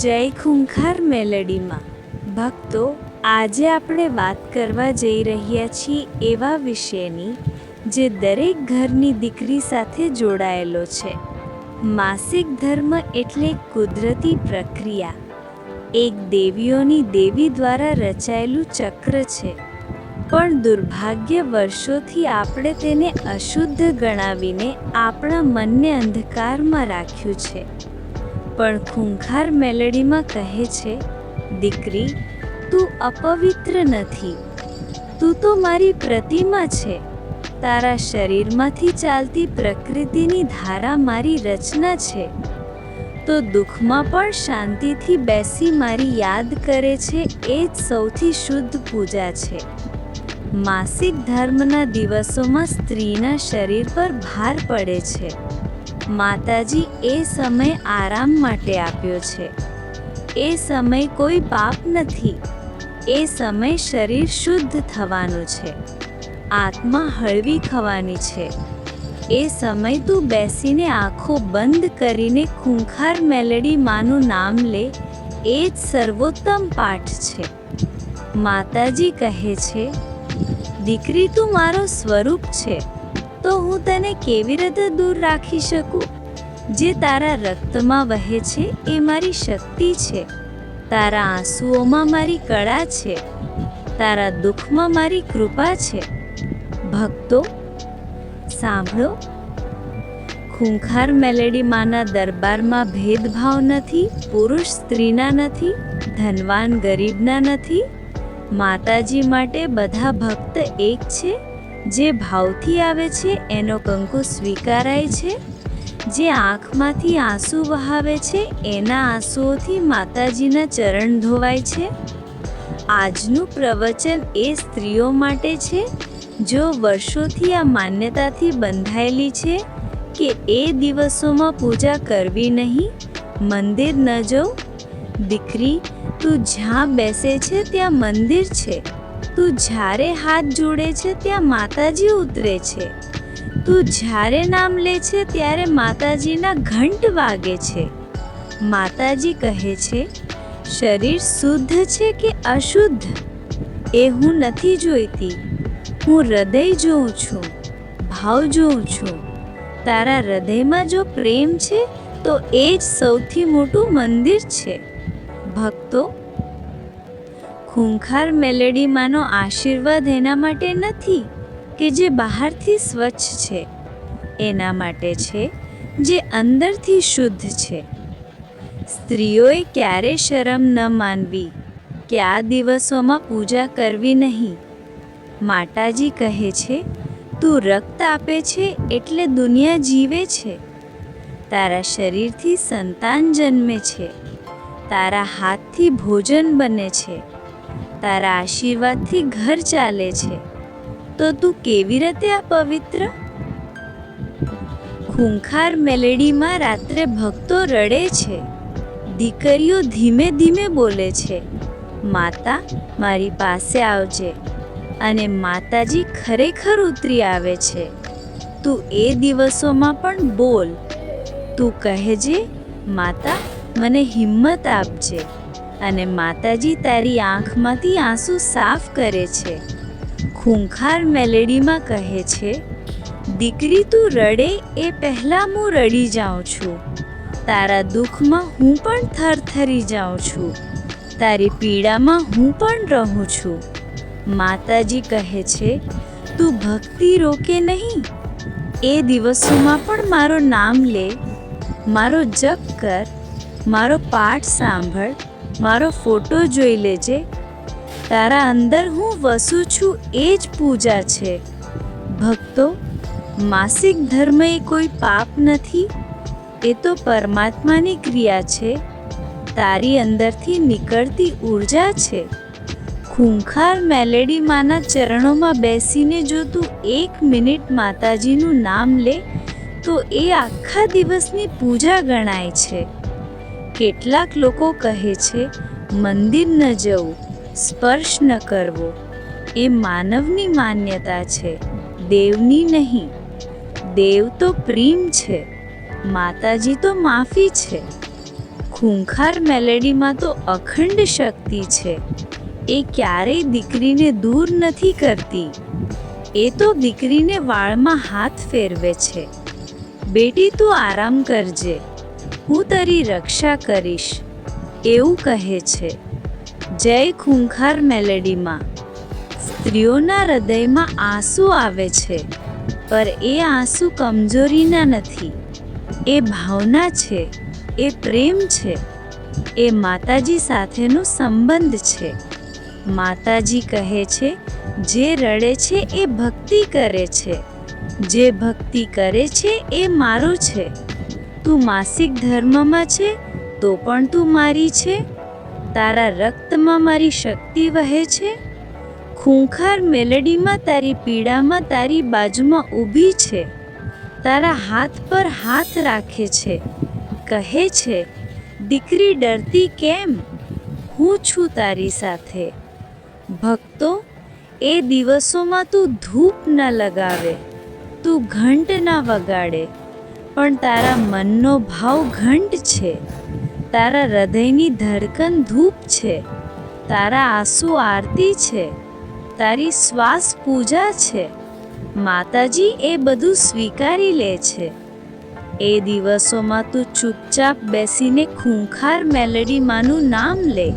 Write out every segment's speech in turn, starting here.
જય ખૂંખાર મેલેડીમાં. ભક્તો, આજે આપણે વાત કરવા જઈ રહ્યા છીએ એવા વિષયની જે દરેક ઘરની દીકરી સાથે જોડાયેલો છે. માસિક ધર્મ એટલે કુદરતી પ્રક્રિયા. એક દેવીઓની દેવી દ્વારા રચાયેલું ચક્ર છે. પણ દુર્ભાગ્ય વર્ષોથી આપણે તેને અશુદ્ધ ગણાવીને આપણા મનને અંધકારમાં રાખ્યું છે. પણ ખૂંખાર મેલેડીમાં કહે છે, દીકરી, તું અપવિત્ર નથી. તું તો મારી પ્રતિમા છે. તારા શરીરમાંથી ચાલતી પ્રકૃતિની ધારા મારી રચના છે. તો દુઃખમાં પણ શાંતિથી બેસી મારી યાદ કરે છે એ જ સૌથી શુદ્ધ પૂજા છે. માસિક ધર્મના દિવસોમાં સ્ત્રીના શરીર પર ભાર પડે છે. માતાજી એ સમય આરામ માટે આપ્યો છે. એ સમય કોઈ પાપ નથી. એ સમય શરીર શુદ્ધ થવાનું છે. આત્મા હળવી થવાની છે. એ સમય તું બેસીને આંખો બંધ કરીને ખૂંખાર મેલેડી માનું નામ લે, એ જ સર્વોત્તમ પાઠ છે. માતાજી કહે છે, દીકરી તું મારો સ્વરૂપ છે. તો હું તને કેવી રીતે દૂર રાખી શકું? જે તારા રક્તમાં વહે છે એ મારી શક્તિ છે. તારા આંસુઓમાં મારી કળા છે. તારા દુઃખમાં મારી કૃપા છે. ભક્તો, સાંભળો. ખૂંખાર મેલેડીમાંના દરબારમાં ભેદભાવ નથી, પુરુષ સ્ત્રીના નથી, ધનવાન ગરીબના નથી. માતાજી માટે બધા ભક્ત એક છે. જે ભાવથી આવે છે, એનો કંકુ સ્વીકારાય છે. જે આંખમાંથી આંસુ વહાવે છે, એના આંસુઓથી માતાજીના ચરણ ધોવાય છે. આજનું પ્રવચન એ સ્ત્રીઓ માટે છે, જો વર્ષોથી આ માન્યતાથી બંધાયેલી છે, કે એ દિવસોમાં પૂજા કરવી નહીં, મંદિર ન જવું. દીકરી, તું જ્યાં બેસે છે, ત્યાં મંદિર છે. તું જ્યારે હાથ જોડે છે ત્યાં માતાજી ઉતરે છે. તું જ્યારે નામ લે છે ત્યારે માતાજીના ઘંટ વાગે છે. માતાજી કહે છે, શરીર શુદ્ધ છે કે અશુદ્ધ? એ હું નથી જોઈતી. હું હૃદય જોઉં છું, ભાવ જોઉં છું. તારા હૃદયમાં જો પ્રેમ છે તો એ જ સૌથી મોટું મંદિર છે. ભક્તો ખૂંખાર મેલેડીમાંનો આશીર્વાદ એના માટે નથી કે જે બહારથી સ્વચ્છ છે. એના માટે છે જે અંદરથી શુદ્ધ છે. સ્ત્રીઓએ ક્યારે શરમ ન માનવી કે આ દિવસોમાં પૂજા કરવી નહીં? માતાજી કહે છે, તું રક્ત આપે છે એટલે દુનિયા જીવે છે. તારા શરીરથી સંતાન જન્મે છે. તારા હાથથી ભોજન બને છે. તારા આશીર્વાદથી ઘર ચાલે છે. તો તું કેવી રીતે આ પવિત્ર? ખૂંખાર મેલેડીમાં રાત્રે ભક્તો રડે છે. દીકરીઓ ધીમે ધીમે બોલે છે, માતા, મારી પાસે આવજે. અને માતાજી ખરેખર ઉતરી આવે છે. તું એ દિવસોમાં પણ બોલ. તું કહેજે, માતા, મને હિંમત આપજે. અને માતાજી તારી આંખમાંથી આંસુ સાફ કરે છે. ખૂંખાર મેલેડીમાં કહે છે, દીકરી તું રડે એ પહેલાં હું રડી જાઉં છું. તારા દુઃખમાં હું પણ થરથરી જાઉં છું. તારી પીડામાં હું પણ રહું છું. માતાજી કહે છે, તું ભક્તિ રોકે નહીં. એ દિવસોમાં પણ મારો નામ લે. મારો જપ કર. મારો પાઠ સાંભળ. મારો ફોટો જોઈ લેજે. તારા અંદર હું વસું છું એ જ પૂજા છે. ભક્તો, માસિક ધર્મ એ કોઈ પાપ નથી. એ તો પરમાત્માની ક્રિયા છે. તારી અંદરથી નીકળતી ઊર્જા છે. ખૂંખાર મેલેડી માના ચરણોમાં બેસીને જો તું એક મિનિટ માતાજીનું નામ લે, તો એ આખા દિવસની પૂજા ગણાય છે. કેટલાક લોકો કહે છે, મંદિર ન જવું, સ્પર્શ ન કરવો. એ માનવની માન્યતા છે, દેવની નહીં. દેવ તો પ્રેમ છે, માતાજી તો માફી છે. ખૂંખાર મેલેડીમાં તો અખંડ શક્તિ છે. એ ક્યારેય દીકરીને દૂર નથી કરતી. એ તો દીકરીને વાળમાં હાથ ફેરવે છે. બેટી, તું આરામ કરજે. હું તારી રક્ષા કરીશ, એવું કહે છે. જય ખૂંખાર મેલેડીમાં. સ્ત્રીઓના હૃદયમાં આંસુ આવે છે, પર એ આંસુ કમજોરીના નથી. એ ભાવના છે, એ પ્રેમ છે, એ માતાજી સાથેનો સંબંધ છે. માતાજી કહે છે, જે રડે છે એ ભક્તિ કરે છે, જે ભક્તિ કરે છે એ મારો છે. તું માસિક ધર્મમાં છે, તો પણ તું મારી છે. તારા રક્તમાં મારી શક્તિ વહે છે. ખૂંખાર મેલડીમાં તારી પીડામાં તારી બાજુમાં ઊભી છે. તારા હાથ પર હાથ રાખે છે. કહે છે, દીકરી ડરતી કેમ? હું છું તારી સાથે. ભક્તો, એ દિવસોમાં તું ધૂપ ન લગાવે. તું ઘંટ ના વગાડે. પણ તારા મનનો ભાવ ઘંટ છે. તારા હૃદયની ધડકન ધૂપ છે. તારા આંસુ આરતી છે. તારી શ્વાસ પૂજા છે. માતાજી એ બધું સ્વીકારી લે છે. એ દિવસોમાં તું ચૂપચાપ બેસીને ખૂંખાર મેલેડીમાંનું નામ લે.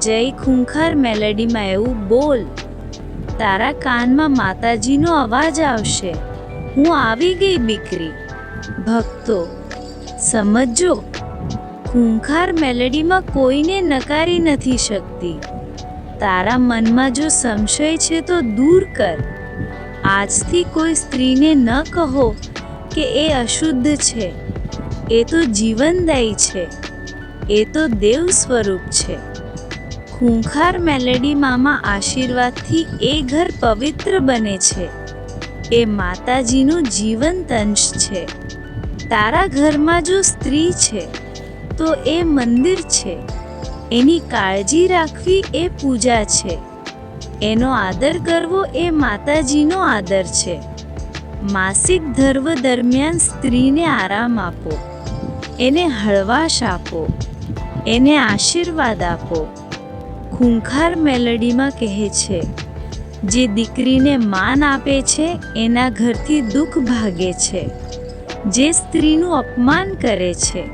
જય ખૂંખાર મેલેડીમાં એવું બોલ. તારા કાનમાં માતાજીનો અવાજ આવશે. હું આવી ગઈ દીકરી ભક્તો સમજો ખૂંખાર મેલેડીમાં કોઈને નકારી નથી શકતી. તારા મનમાં જો સંશય છે તો દૂર કર. આજથી કોઈ સ્ત્રીને ન કહો કે એ અશુદ્ધ છે. એ તો જીવનદાયી છે. એ તો દેવ સ્વરૂપ છે. ખૂંખાર મેલેડી મામા આશીર્વાદથી એ ઘર પવિત્ર બને છે. એ માતાજીનું જીવંત અંશ છે. તારા ઘરમાં જો સ્ત્રી છે, તો એ મંદિર છે. એની કાળજી રાખવી એ પૂજા છે. એનો આદર કરવો એ માતાજીનો આદર છે. માસિક ધર્મ દરમિયાન સ્ત્રીને આરામ આપો. એને હળવાશ આપો. એને આશીર્વાદ આપો. ખૂંખાર મેલડીમાં કહે છે, જે દીકરીને માન આપે છે, એના ઘરથી દુઃખ ભાગે છે. જે સ્ત્રીનું અપમાન કરે છે,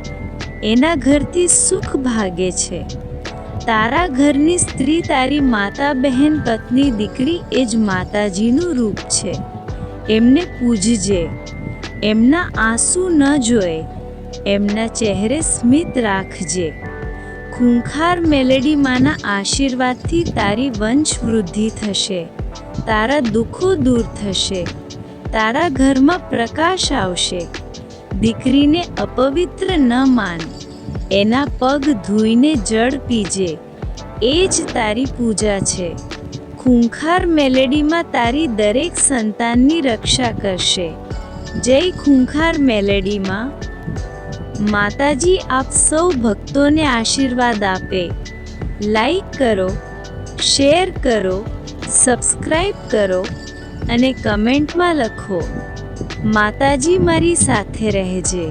એના ઘરથી સુખ ભાગે છે. તારા ઘરની સ્ત્રી તારી માતા બહેન પત્ની દીકરી એ જ માતાજીનું રૂપ છે. એમને પૂજજે. એમના આંસુ ન જોએ એમના ચહેરે સ્મિત રાખજે. ખૂંખાર મેલેડીમાંના આશીર્વાદથી તારી વંશ વૃદ્ધિ થશે. તારા દુઃખો દૂર થશે. તારા ઘરમાં પ્રકાશ આવશે. દીકરીને અપવિત્ર ન માન. એના પગ ધોઈને જળ પીજે. એ જ તારી પૂજા છે. ખૂંખાર મેલેડીમાં તારી દરેક સંતાનની રક્ષા કરશે. જય ખૂંખાર મેલેડીમાં. માતાજી આપ સૌ ભક્તોને આશીર્વાદ આપે. લાઈક કરો, શેર કરો સબસ્ક્રાઈબ કરો અને કમેન્ટમાં લખો માતાજી મારી સાથે રહેજે.